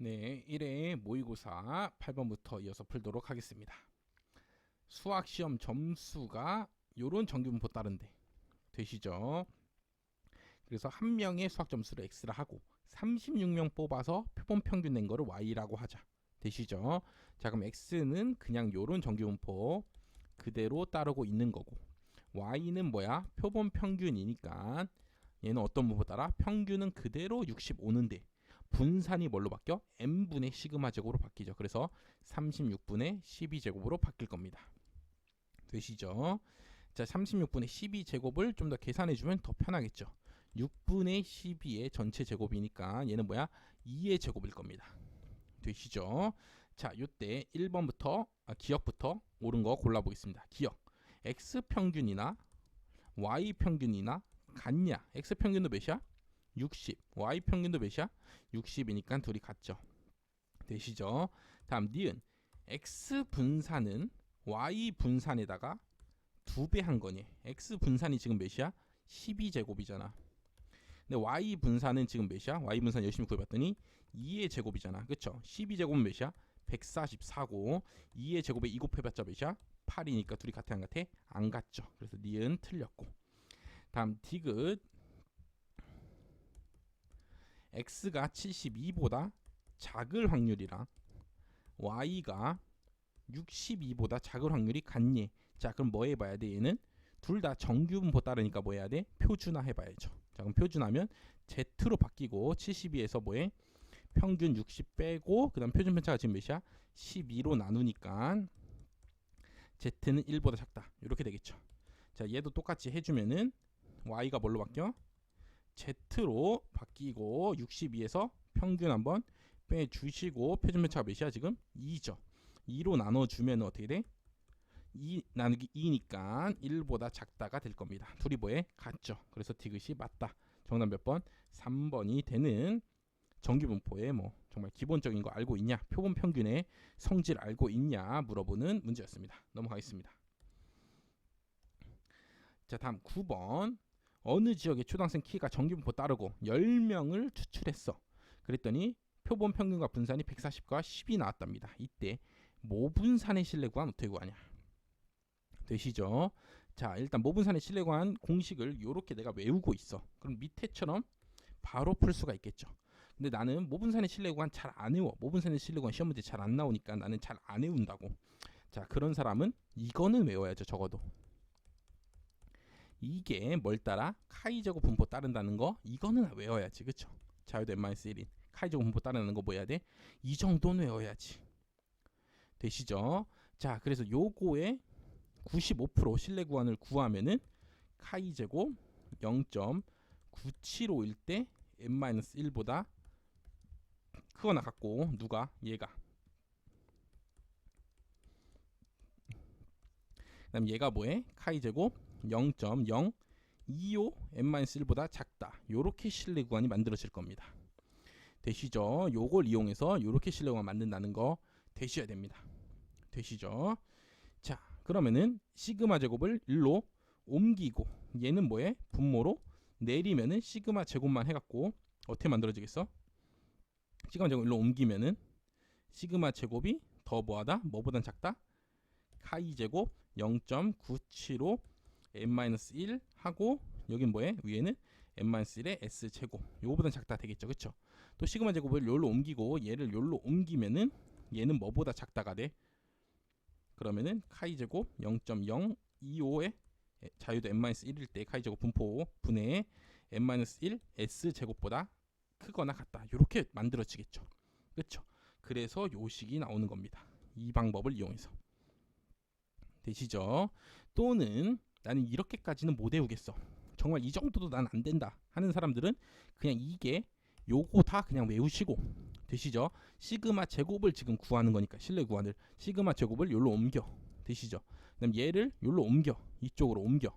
네, 1회 모의고사 8번부터 이어서 풀도록 하겠습니다. 수학 시험 점수가 요런 정규분포 따른데 되시죠? 그래서 한 명의 수학 점수를 x라 하고 36명 뽑아서 표본 평균 낸 거를 y라고 하자. 되시죠? 자, 그럼 x는 그냥 요런 정규분포 그대로 따르고 있는 거고 y는 뭐야? 표본 평균이니까 얘는 어떤 분포 따라? 평균은 그대로 65는데 분산이 뭘로 바뀌어? n분의 시그마 제곱으로 바뀌죠. 그래서 36분의 12 제곱으로 바뀔 겁니다. 되시죠? 자, 36분의 12 제곱을 좀 더 계산해 주면 더 편하겠죠. 6분의 12의 전체 제곱이니까 얘는 뭐야? 2의 제곱일 겁니다. 되시죠? 자, 요때 1번부터 아, 기억부터 옳은 거 골라 보겠습니다. 기억. x 평균이나 y 평균이나 같냐? x 평균도 몇이야? 60. y 평균도 몇이야? 60이니까 둘이 같죠. 되시죠? 다음 니은 x 분산은 y 분산에다가 두 배 한 거니. x 분산이 지금 몇이야? 12제곱이잖아. 근데 y 분산은 지금 몇이야? y 분산 열심히 구해봤더니 2의 제곱이잖아. 그쵸? 12제곱은 몇이야? 144고 2의 제곱에 2 곱해봤자 몇이야? 8이니까 둘이 같아 안 같아? 안 같죠. 그래서 니은 틀렸고. 다음 디귿 x가 72보다 작을 확률이랑 y가 62보다 작을 확률이 같니? 자, 그럼 뭐 해봐야 돼? 얘는 둘 다 정규분포 따르니까 뭐 해야 돼? 표준화 해봐야죠. 자, 그럼 표준하면 z로 바뀌고 72에서 뭐해? 평균 60 빼고 그 다음 표준 편차가 지금 몇이야? 12로 나누니까 z는 1보다 작다. 이렇게 되겠죠. 자, 얘도 똑같이 해주면은 y가 뭘로 바뀌어? Z로 바뀌고 62에서 평균 한번 빼주시고 표준 편차가 몇이야 지금? 2죠. 2로 나눠주면 어떻게 돼? 2 나누기 2니까 1보다 작다가 될 겁니다. 둘이 뭐에? 같죠. 그래서 디귿이 맞다. 정답 몇 번? 3번이 되는 정규분포의 뭐 정말 기본적인 거 알고 있냐? 표본 평균의 성질 알고 있냐? 물어보는 문제였습니다. 넘어가겠습니다. 자 다음 9번 어느 지역의 초등학생 키가 정규분포 따르고 10명을 추출했어. 그랬더니 표본 평균과 분산이 140과 10이 나왔답니다. 이때 모분산의 실내 구한 어떻게 구하냐? 되시죠? 자, 일단 모분산의 실내 구한 공식을 이렇게 내가 외우고 있어. 그럼 밑에처럼 바로 풀 수가 있겠죠. 근데 나는 모분산의 실내 구한 잘 안 외워. 모분산의 실내 구한 시험 문제 잘 안 나오니까 나는 잘 안 외운다고. 자, 그런 사람은 이거는 외워야죠. 적어도. 이게 뭘 따라? 카이 제곱 분포 따른다는 거 이거는 외워야지 그쵸? 자유도 n-1인 카이 제곱 분포 따르는 거 뭐 해야 돼? 이 정도는 외워야지 되시죠? 자 그래서 요거에 95% 신뢰 구간을 구하면은 카이 제곱 0.975일 때 n-1보다 크거나 같고 누가? 얘가 그 다음 얘가 뭐해? 카이 제곱 0.025 n-1보다 작다. 요렇게 실내 구간이 만들어질 겁니다. 되시죠? 요걸 이용해서 요렇게 실내 구간 만든다는 거 되셔야 됩니다. 되시죠? 자, 그러면은 시그마 제곱을 1로 옮기고 얘는 뭐에? 분모로 내리면은 시그마 제곱만 해 갖고 어떻게 만들어지겠어? 시그마 제곱 1로 옮기면은 시그마 제곱이 더 뭐하다? 뭐보단 작다? 카이 제곱 0.975 n-1 하고 여긴 뭐에? 위에는 n-1의 s 제곱. 요거보다 작다 되겠죠. 그쵸? 또 시그마 제곱을 요로 옮기고 얘를 요로 옮기면은 얘는 뭐보다 작다가 돼? 그러면은 카이 제곱 0.025의 자유도 n-1일 때 카이 제곱 분포 분의 n-1 s 제곱보다 크거나 같다. 이렇게 만들어지겠죠. 그쵸? 그래서 요식이 나오는 겁니다. 이 방법을 이용해서. 되시죠? 또는 나는 이렇게까지는 못 외우겠어. 정말 이 정도도 난 안 된다 하는 사람들은 그냥 이게 요거 다 그냥 외우시고 되시죠? 시그마 제곱을 지금 구하는 거니까 실내 구간을 시그마 제곱을 요로 옮겨 되시죠? 그다음 얘를 요로 옮겨 이쪽으로 옮겨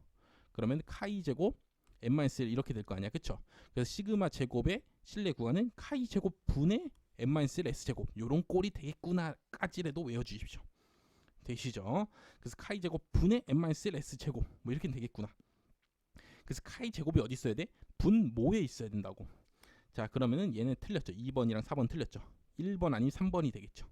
그러면 카이 제곱 n-1 이렇게 될 거 아니야 그쵸? 그래서 시그마 제곱의 실내 구간은 카이 제곱 분의 n-1 s 제곱 요런 꼴이 되겠구나 까지라도 외워주십시오. 되시죠? 그래서 카이 제곱 분의 n-1 s 제곱 뭐 이렇게 되겠구나. 그래서 카이 제곱이 어디 있어야 돼? 분모에 있어야 된다고. 자 그러면은 얘는 틀렸죠. 2번이랑 4번 틀렸죠. 1번 아니면 3번이 되겠죠.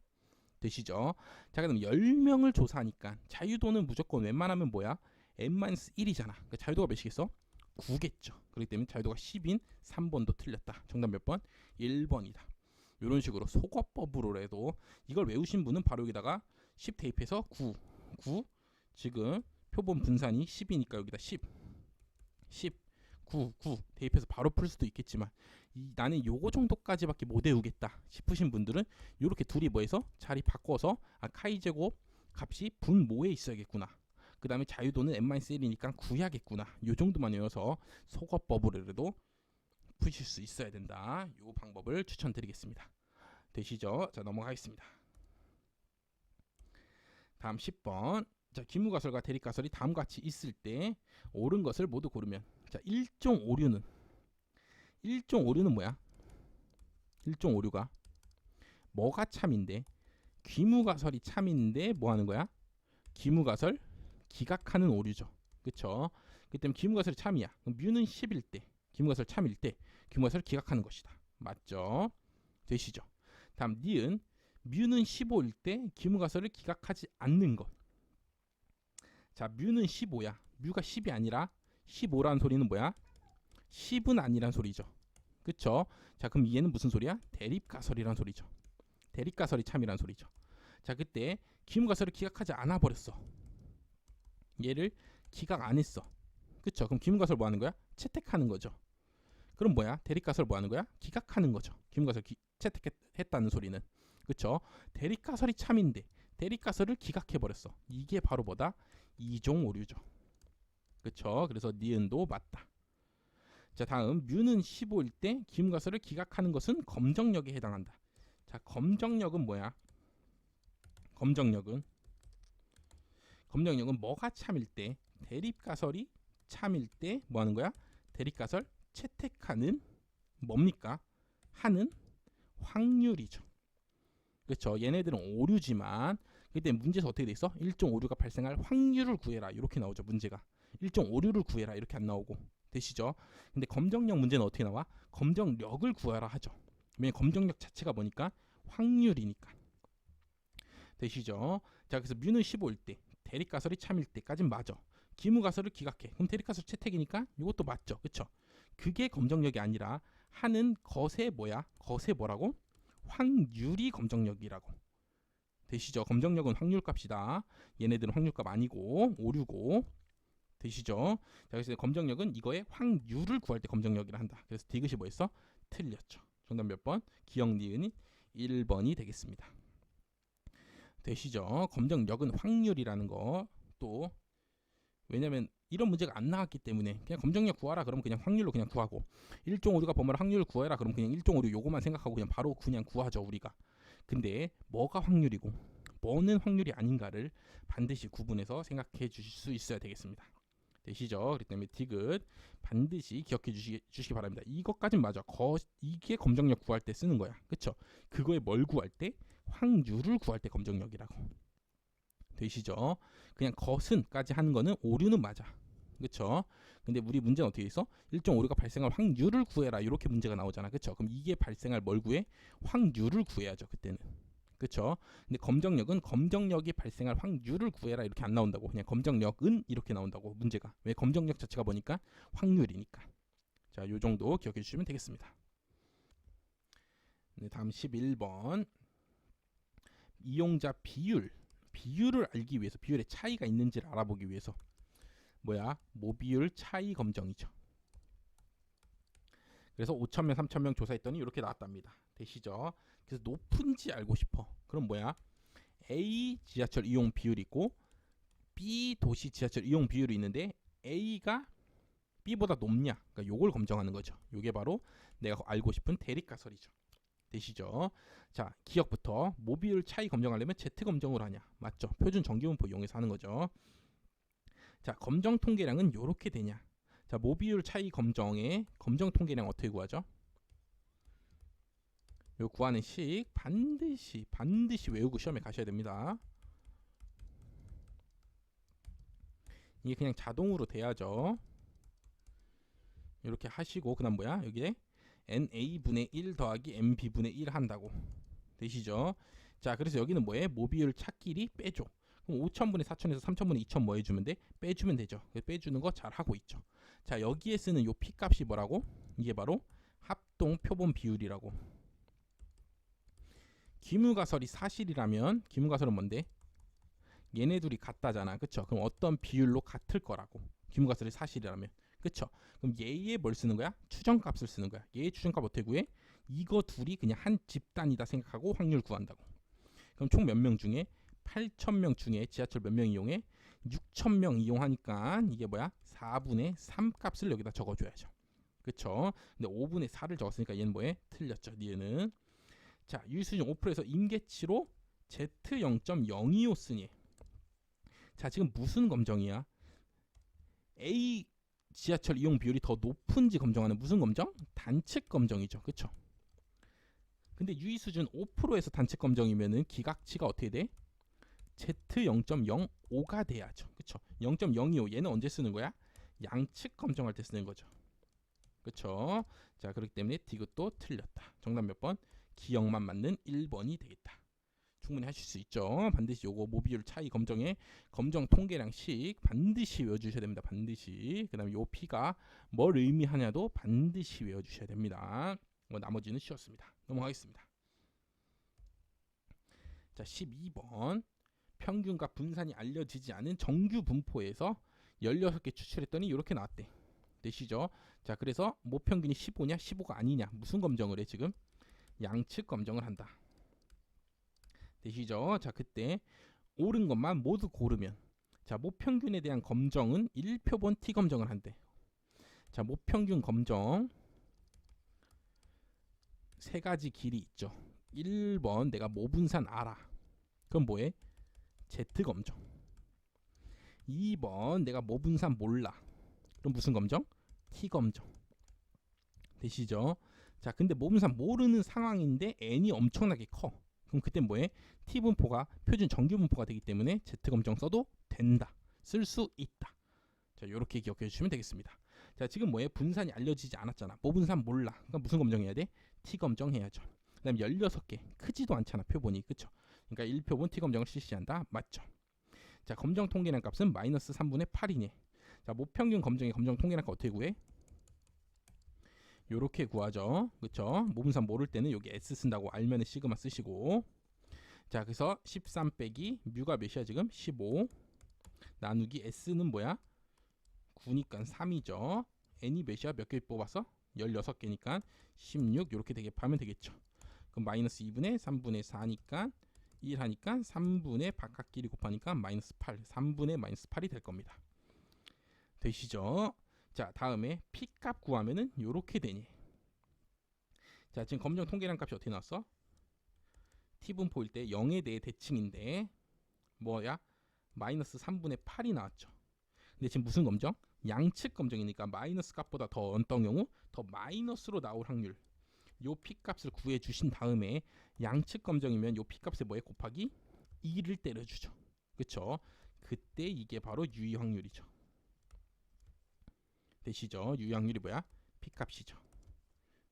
되시죠? 자, 그럼 10명을 조사하니까 자유도는 무조건 웬만하면 뭐야? n-1이잖아. 그러니까 자유도가 몇이겠어? 9겠죠. 그렇기 때문에 자유도가 10인 3번도 틀렸다. 정답 몇 번? 1번이다. 이런 식으로 속어법으로 해도 이걸 외우신 분은 바로 여기다가 10 대입해서 9, 9 지금 표본 분산이 10이니까 여기다 10, 10, 9, 9 대입해서 바로 풀 수도 있겠지만 이, 나는 요거 정도까지밖에 못 외우겠다 싶으신 분들은 이렇게 둘이 뭐해서 자리 바꿔서 아, 카이 제곱 값이 분모에 있어야겠구나. 그 다음에 자유도는 n-1이니까 구해야겠구나. 요 정도만 외워서 속어법으로라도 푸실 수 있어야 된다. 요 방법을 추천드리겠습니다. 되시죠? 자 넘어가겠습니다. 다음 10번 자 기무가설과 대립가설이 다음과 같이 있을 때 옳은 것을 모두 고르면 자 1종 오류는 1종 오류는 뭐야? 1종 오류가 뭐가 참인데 귀무가설이 참인데 뭐 하는 거야? 기무가설 기각하는 오류죠. 그쵸? 그 때문에 기무가설이 참이야. 그럼 뮤는 10일 때 기무가설 참일 때 기무가설을 기각하는 것이다. 맞죠? 되시죠? 다음 니은 뮤는 15일 때 기무가설을 기각하지 않는 것. 자, 뮤는 15야. 뮤가 10이 아니라 15라는 소리는 뭐야? 10은 아니란 소리죠. 그쵸? 자, 그럼 얘는 무슨 소리야? 대립가설이란 소리죠. 대립가설이 참이란 소리죠. 자, 그때 기무가설을 기각하지 않아 버렸어. 얘를 기각 안 했어. 그쵸? 그럼 기무가설 뭐 하는 거야? 채택하는 거죠. 그럼 뭐야? 대립가설 뭐 하는 거야? 기각하는 거죠. 기무가설 기, 채택했다는 소리는. 그쵸? 대립가설이 참인데 대립가설을 기각해버렸어. 이게 바로 뭐다? 이종 오류죠. 그쵸? 그래서 니은도 맞다. 자 다음 뮤는 15일 때 기무가설을 기각하는 것은 검정력에 해당한다. 자 검정력은 뭐야? 검정력은 검정력은 뭐가 참일 때 대립가설이 참일 때 뭐 하는 거야? 대립가설 채택하는 뭡니까? 하는 확률이죠. 그렇죠. 얘네들은 오류지만 그때 문제에서 어떻게 돼 있어? 일종 오류가 발생할 확률을 구해라. 이렇게 나오죠. 문제가. 일종 오류를 구해라. 이렇게 안 나오고. 되시죠? 근데 검정력 문제는 어떻게 나와? 검정력을 구하라 하죠. 왜냐 검정력 자체가 뭐니까 확률이니까. 되시죠? 자, 그래서 뮤는 15일 때, 대립가설이 참일 때까진 맞아. 기무가설을 기각해. 그럼 대립가설 채택이니까 이것도 맞죠. 그쵸? 그게 검정력이 아니라 하는 것의 뭐야? 것의 뭐라고? 확률이 검정력이라고. 되시죠? 검정력은 확률값이다. 얘네들은 확률값 아니고 오류고. 되시죠? 자, 그래서 검정력은 이거의 확률을 구할 때 검정력이라 한다. 그래서 디귿이 뭐였어? 틀렸죠. 정답 몇 번? 기억 니은이 1번이 되겠습니다. 되시죠? 검정력은 확률이라는 거 또 왜냐면 이런 문제가 안 나왔기 때문에 그냥 검정력 구하라 그러면 그냥 확률로 그냥 구하고 일종 오류가 범을 확률을 구해라 그러면 그냥 일종 오류 요거만 생각하고 그냥 바로 그냥 구하죠 우리가 근데 뭐가 확률이고 뭐는 확률이 아닌가를 반드시 구분해서 생각해 주실 수 있어야 되겠습니다 되시죠? 그렇기 때문에 디귿 반드시 기억해 주시, 주시기 바랍니다 이것까진 맞아 거, 이게 검정력 구할 때 쓰는 거야 그쵸? 그거에 뭘 구할 때? 확률을 구할 때 검정력이라고 되시죠? 그냥 것은까지 하는 거는 오류는 맞아. 그쵸? 근데 우리 문제는 어떻게 있어? 일종 오류가 발생할 확률을 구해라. 이렇게 문제가 나오잖아. 그쵸? 그럼 이게 발생할 뭘 구해? 확률을 구해야죠. 그때는. 그쵸? 근데 검정력은 검정력이 발생할 확률을 구해라. 이렇게 안 나온다고. 그냥 검정력은 이렇게 나온다고. 문제가. 왜 검정력 자체가 보니까 확률이니까. 자, 요 정도 기억해 주시면 되겠습니다. 네, 다음 11번. 이용자 비율. 비율을 알기 위해서 비율의 차이가 있는지를 알아보기 위해서 뭐야 모비율 차이 검정이죠. 그래서 5천명 3천명 조사했더니 이렇게 나왔답니다. 되시죠? 그래서 높은지 알고 싶어. 그럼 뭐야? A 지하철 이용 비율이 있고 B 도시 지하철 이용 비율이 있는데 A가 B보다 높냐? 그러니까 요걸 검정하는 거죠. 요게 바로 내가 알고 싶은 대립가설이죠. 되시죠? 자, 기억부터 모비율 차이 검정하려면 Z 검정을 하냐? 맞죠? 표준 정기분포 이용해서 하는 거죠. 자, 검정 통계량은 이렇게 되냐? 자, 모비율 차이 검정의 검정 통계량 어떻게 구하죠? 요 구하는 식 반드시 반드시 외우고 시험에 가셔야 됩니다. 이게 그냥 자동으로 돼야죠. 이렇게 하시고 그다음 뭐야? 여기에 NA분의 1 더하기 MB분의 1 한다고 되시죠? 자, 그래서 여기는 뭐에 모비율 찾기리 빼줘. 그럼 5천분의 4천에서 3천분의 2천 뭐 해주면 돼? 빼주면 되죠. 빼주는 거 잘 하고 있죠. 자, 여기에 쓰는 요 p 값이 뭐라고? 이게 바로 합동 표본 비율이라고. 기무가설이 사실이라면 기무가설은 뭔데? 얘네 둘이 같다잖아. 그쵸? 그럼 어떤 비율로 같을 거라고. 기무가설이 사실이라면. 그쵸? 그럼 얘의 뭘 쓰는 거야? 추정값을 쓰는 거야. 얘의 추정값 어떻게 구해? 이거 둘이 그냥 한 집단이다 생각하고 확률 구한다고. 그럼 총 몇 명 중에 8,000명 중에 지하철 몇 명 이용해? 6,000명 이용하니까 이게 뭐야? 4분의 3 값을 여기다 적어줘야죠. 그쵸? 근데 5분의 4를 적었으니까 얘는 뭐해? 틀렸죠. 얘는. 자, 유수준 5%에서 임계치로 Z0.025 쓰니. 자, 지금 무슨 검정이야? A 지하철 이용 비율이 더 높은지 검정하는 무슨 검정? 단측 검정이죠. 그쵸? 근데 유의 수준 5%에서 단측 검정이면은 기각치가 어떻게 돼? Z0.05가 돼야죠. 그쵸? 0.025 얘는 언제 쓰는 거야? 양측 검정할 때 쓰는 거죠. 그쵸? 자, 그렇기 때문에 디귿도 틀렸다. 정답 몇 번? 기억만 맞는 1번이 되겠다. 충분히 하실 수 있죠. 반드시 요거 모비율 차이 검정에 검정 통계량식 반드시 외워주셔야 됩니다. 반드시. 그 다음에 요 P가 뭘 의미하냐도 반드시 외워주셔야 됩니다. 뭐 나머지는 쉬웠습니다. 넘어가겠습니다. 자 12번 평균과 분산이 알려지지 않은 정규 분포에서 16개 추출했더니 이렇게 나왔대. 되시죠? 자 그래서 모평균이 15냐 15가 아니냐 무슨 검정을 해 지금? 양측 검정을 한다. 되시죠? 자 그때 옳은 것만 모두 고르면 자 모평균에 대한 검정은 1표본 T 검정을 한대. 자 모평균 검정 세 가지 길이 있죠. 1번 내가 모분산 알아. 그럼 뭐해? Z 검정. 2번 내가 모분산 몰라. 그럼 무슨 검정? T 검정. 되시죠? 자, 근데 모분산 모르는 상황인데 n이 엄청나게 커. 그럼 그때 뭐해? T 분포가 표준 정규 분포가 되기 때문에 Z 검정 써도 된다. 쓸 수 있다. 자, 이렇게 기억해 주시면 되겠습니다. 자, 지금 뭐해? 분산이 알려지지 않았잖아. 모분산 몰라. 그러니까 무슨 검정해야 돼? T 검정 해야죠. 그다음 16개. 크지도 않잖아. 표본이. 그쵸 그러니까 1표본 T 검정을 실시한다. 맞죠? 자, 검정 통계량 값은 마이너스 3분의 8이네. 자, 모평균 검정의 검정 통계량 값 어떻게 구해? 요렇게 구하죠. 그쵸? 모분산 모를 때는 여기 S 쓴다고 알면 시그마 쓰시고 자 그래서 13 빼기 뮤가 몇이야 지금? 15 나누기 S는 뭐야? 9니까 3이죠. N이 몇이야? 몇 개 뽑았어? 16개니까 16 이렇게 되게 하면 되겠죠. 그럼 마이너스 2분의 3분의 4니까 1 하니까 3분의 바깥끼리 곱하니까 마이너스 8 3분의 마이너스 8이 될 겁니다. 되시죠? 자 다음에 P값 구하면은 요렇게 되니 자 지금 검정 통계량 값이 어떻게 나왔어? T분포일 때 0에 대해 대칭인데 뭐야? 마이너스 3분의 8이 나왔죠 근데 지금 무슨 검정? 양측 검정이니까 마이너스 값보다 더 어떤 경우 더 마이너스로 나올 확률 요 P값을 구해 주신 다음에 양측 검정이면 요 P값에 뭐에 곱하기 2를 때려주죠 그쵸? 그때 이게 바로 유의 확률이죠 되시죠? 유효확률이 뭐야? P값이죠.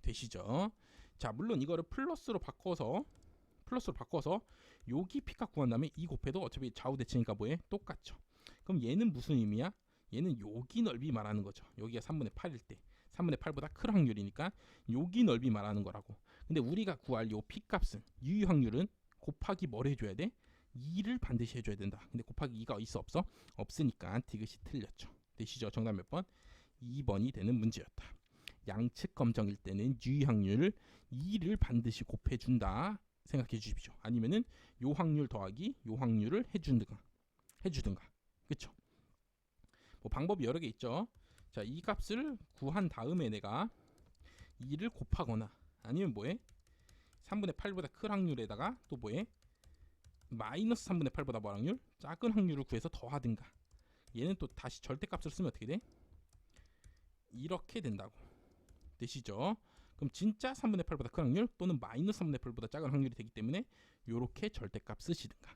되시죠? 자, 물론 이거를 플러스로 바꿔서 플러스로 바꿔서 여기 P값 구한 다음에 이 곱해도 어차피 좌우 대칭이니까 뭐해? 똑같죠. 그럼 얘는 무슨 의미야? 얘는 여기 넓이 말하는 거죠. 여기가 3분의 8일 때 3분의 8보다 큰 확률이니까 여기 넓이 말하는 거라고. 근데 우리가 구할 요 P값은 유효 확률은 곱하기 뭘 해줘야 돼? 2를 반드시 해줘야 된다. 근데 곱하기 2가 있어 없어? 없으니까 디귿이 틀렸죠. 되시죠? 정답 몇 번? 2번이 되는 문제였다. 양측 검정일 때는 유의 확률 2를 반드시 곱해준다 생각해 주십시오. 아니면은 요 확률 더하기 요 확률을 해주든가 해주든가 그쵸? 뭐 방법이 여러 개 있죠. 자, 이 값을 구한 다음에 내가 2를 곱하거나 아니면 뭐해? 3분의 8보다 큰 확률에다가 또 뭐해? 마이너스 3분의 8보다 뭐 확률? 작은 확률을 구해서 더하든가 얘는 또 다시 절대값을 쓰면 어떻게 돼? 이렇게 된다고 되시죠? 그럼 진짜 3분의 8보다 큰 확률 또는 마이너스 3분의 8보다 작은 확률이 되기 때문에 이렇게 절대값 쓰시든가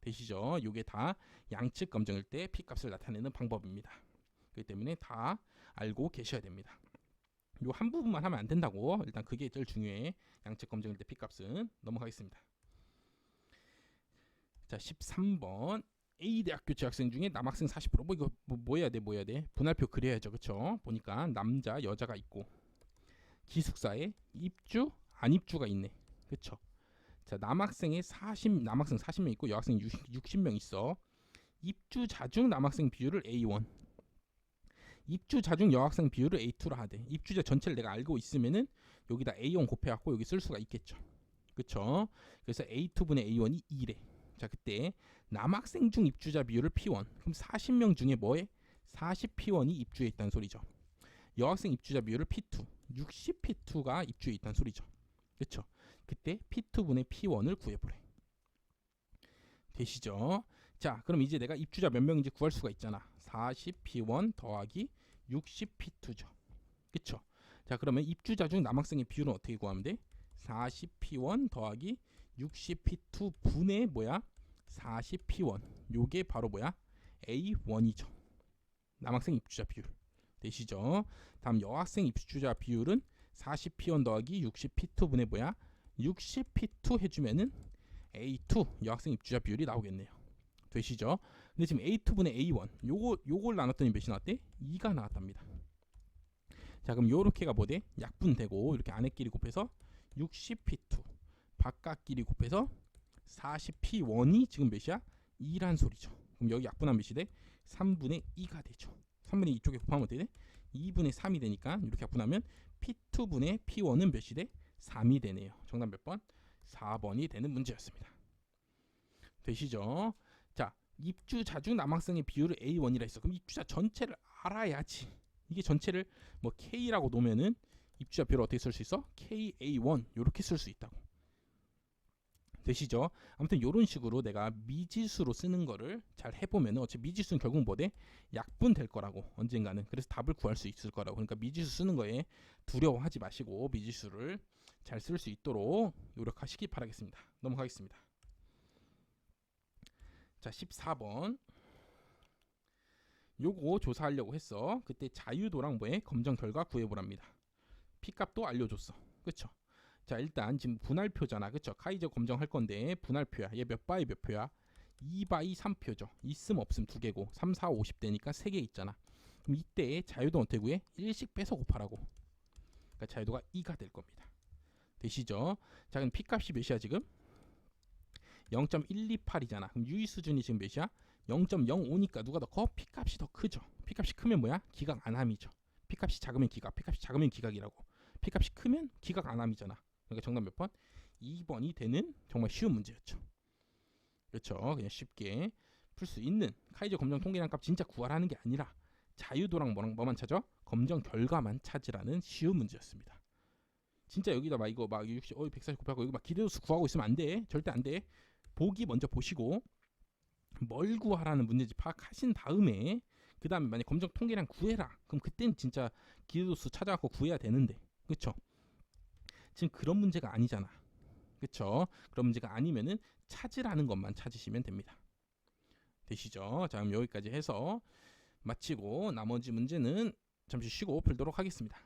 되시죠? 이게 다 양측 검정일 때 P값을 나타내는 방법입니다. 그렇기 때문에 다 알고 계셔야 됩니다. 요 한 부분만 하면 안 된다고. 일단 그게 제일 중요해. 양측 검증일 때 P값은 넘어가겠습니다. 자, 13번 A 대학교 재학생 중에 남학생 40%뭐 이거 뭐, 뭐 해야 돼? 뭐 해야 돼? 분할표 그려야죠. 그쵸 보니까 남자, 여자가 있고 기숙사에 입주, 안 입주가 있네. 그쵸 자, 남학생에 40 남학생 40명 있고 여학생 60, 60명 있어. 입주 자중 남학생 비율을 A1 입주 자중 여학생 비율을 A2로 하되 입주자 전체를 내가 알고 있으면은 여기다 A1 곱해갖고 여기 쓸 수가 있겠죠. 그쵸? 그래서 A2분의 A1이 2래. 자 그때 남학생 중 입주자 비율을 P1 그럼 40명 중에 뭐에 40P1이 입주해 있다는 소리죠. 여학생 입주자 비율을 P2 60P2가 입주해 있다는 소리죠. 그쵸? 그때 P2분의 P1을 구해보래. 되시죠? 자 그럼 이제 내가 입주자 몇 명인지 구할 수가 있잖아. 40P1 더하기 60P2죠. 그쵸? 자 그러면 입주자 중 남학생의 비율은 어떻게 구하면 돼? 40P1 더하기 60P2 분의 뭐야? 40P1 요게 바로 뭐야? A1이죠. 남학생 입주자 비율. 되시죠? 다음 여학생 입주자 비율은 40P1 더하기 60P2 분의 뭐야? 60P2 해주면은 A2 여학생 입주자 비율이 나오겠네요. 되시죠? 근데 지금 A2분의 A1 요거 요걸 나눴더니 몇이 나왔대? 2가 나왔답니다. 자 그럼 요렇게가 뭐돼? 약분되고 이렇게 안에끼리 곱해서 60P2 바깥끼리 곱해서 40P1이 지금 몇이야? 2란 소리죠. 그럼 여기 약분한 몇이 돼? 3분의 2가 되죠. 3분의 2 쪽에 곱하면 어떻게 돼? 2분의 3이 되니까 이렇게 약분하면 P2분의 P1은 몇이 돼? 3이 되네요. 정답 몇 번? 4번이 되는 문제였습니다. 되시죠? 자, 입주 자 중 남학생의 비율을 A1이라 했어. 그럼 입주자 전체를 알아야지. 이게 전체를 뭐 K라고 놓으면은 입주자 비율을 어떻게 쓸 수 있어? KA1 이렇게 쓸 수 있다고. 되시죠? 아무튼 이런 식으로 내가 미지수로 쓰는 거를 잘 해보면은 어차피 미지수는 결국 뭐돼? 약분 될 거라고 언젠가는 그래서 답을 구할 수 있을 거라고 그러니까 미지수 쓰는 거에 두려워하지 마시고 미지수를 잘 쓸 수 있도록 노력하시기 바라겠습니다. 넘어가겠습니다. 자 14번 요거 조사하려고 했어. 그때 자유도랑 뭐에 검정 결과 구해보랍니다. P값도 알려줬어. 그쵸? 자 일단 지금 분할표잖아. 그쵸? 카이저 검정할 건데 분할표야. 얘 몇 바이 몇 표야? 2바이 3표죠. 있음 없음 두 개고 3, 4, 50대니까 세 개 있잖아. 그럼 이때 자유도 어떻게 구해? 1씩 빼서 곱하라고. 그러니까 자유도가 2가 될 겁니다. 되시죠? 자 그럼 P값이 몇이야 지금? 0.128이잖아. 그럼 유의 수준이 지금 몇이야? 0.05니까 누가 더 커? P값이 더 크죠. P값이 크면 뭐야? 기각 안함이죠. P값이 작으면 기각, P값이 작으면 기각이라고. P값이 크면 기각 안함이잖아. 그러니까 정답 몇 번? 2번이 되는 정말 쉬운 문제였죠. 그렇죠. 그냥 쉽게 풀 수 있는 카이저 검정 통계량 값 진짜 구하라는 게 아니라 자유도랑 뭐랑 뭐만 찾아? 검정 결과만 찾으라는 쉬운 문제였습니다. 진짜 여기다 막 이거 막 60, 어, 140 곱하고 여기 막 기대수 구하고 있으면 안 돼. 절대 안 돼. 보기 먼저 보시고 뭘 구하라는 문제지 파악하신 다음에 그 다음에 만약 검정 통계량 구해라. 그럼 그땐 진짜 기대수 찾아갖고 구해야 되는데, 그렇죠? 지금 그런 문제가 아니잖아. 그렇죠? 그런 문제가 아니면은 찾으라는 것만 찾으시면 됩니다. 되시죠? 자, 그럼 여기까지 해서 마치고 나머지 문제는 잠시 쉬고 풀도록 하겠습니다.